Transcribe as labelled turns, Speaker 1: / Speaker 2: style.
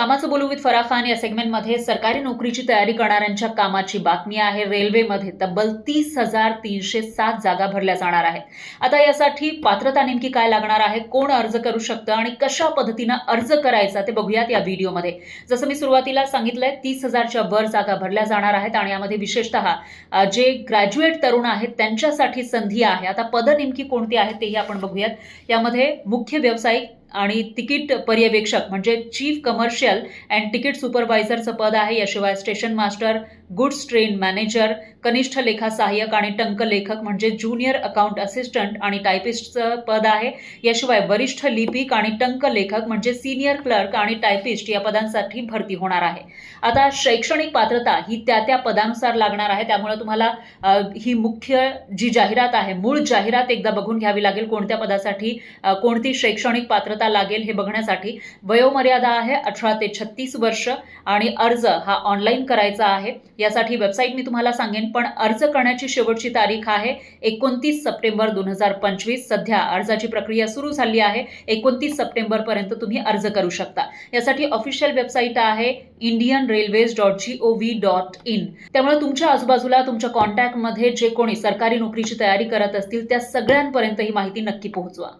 Speaker 1: कामाचं बोलू विथ फराह खान या सेगमेंटमध्ये सरकारी नोकरीची तयारी करणाऱ्यांच्या कामाची बातमी आहे. रेल्वेमध्ये तब्बल तीस हजार तीनशे सात जागा भरल्या जाणार आहेत. आता यासाठी पात्रता नेमकी काय लागणार आहे? कोण अर्ज करू शकतं आणि कशा पद्धतीनं अर्ज करायचा ते बघूयात या व्हिडिओमध्ये. जसं मी सुरुवातीला सांगितलंय तीस हजारच्या वर जागा भरल्या जाणार आहेत आणि यामध्ये विशेषतः जे ग्रॅज्युएट तरुण आहेत त्यांच्यासाठी संधी आहे. आता पदं नेमकी कोणती आहेत तेही आपण बघूयात. यामध्ये मुख्य व्यावसायिक आणि तिकीट पर्यवेक्षक म्हणजे चीफ कमर्शियल अँड तिकीट सुपरवायझरचं पद आहे. याशिवाय station master goods train manager कनिष्ठ लेखा सहाय्यक आणि टंक लेखक म्हणजे ज्युनियर अकाउंट असिस्टंट आणि टायपिस्टचं पद आहे. याशिवाय वरिष्ठ लिपिक आणि टंक लेखक म्हणजे सिनियर क्लर्क आणि टायपिस्ट या पदांसाठी भरती होणार आहे. आता शैक्षणिक पात्रता ही त्या त्या पदानुसार लागणार आहे. त्यामुळे तुम्हाला ही मुख्य जी जाहिरात आहे मूळ जाहिरात एकदा बघून घ्यावी लागेल कोणत्या पदासाठी कोणती शैक्षणिक पात्रता लागेल हे बघण्यासाठी. वयोमर्यादा आहे अठरा ते छत्तीस वर्ष आणि अर्ज हा ऑनलाईन करायचा आहे. यासाठी वेबसाईट मी तुम्हाला सांगेन पण अर्ज करण्याची शेवटची तारीख आहे एकोणतीस सप्टेंबर दोन हजार पंचवीस. सध्या अर्जाची प्रक्रिया सुरू झाली आहे. एकोणतीस सप्टेंबरपर्यंत तुम्ही अर्ज करू शकता. यासाठी ऑफिशियल वेबसाईट आहे Indian railways dot G O V dot in त्यामुळे तुमच्या आजूबाजूला तुमच्या कॉन्टॅक्टमध्ये जे कोणी सरकारी नोकरीची तयारी करत असतील त्या सगळ्यांपर्यंत ही माहिती नक्की पोहोचवा.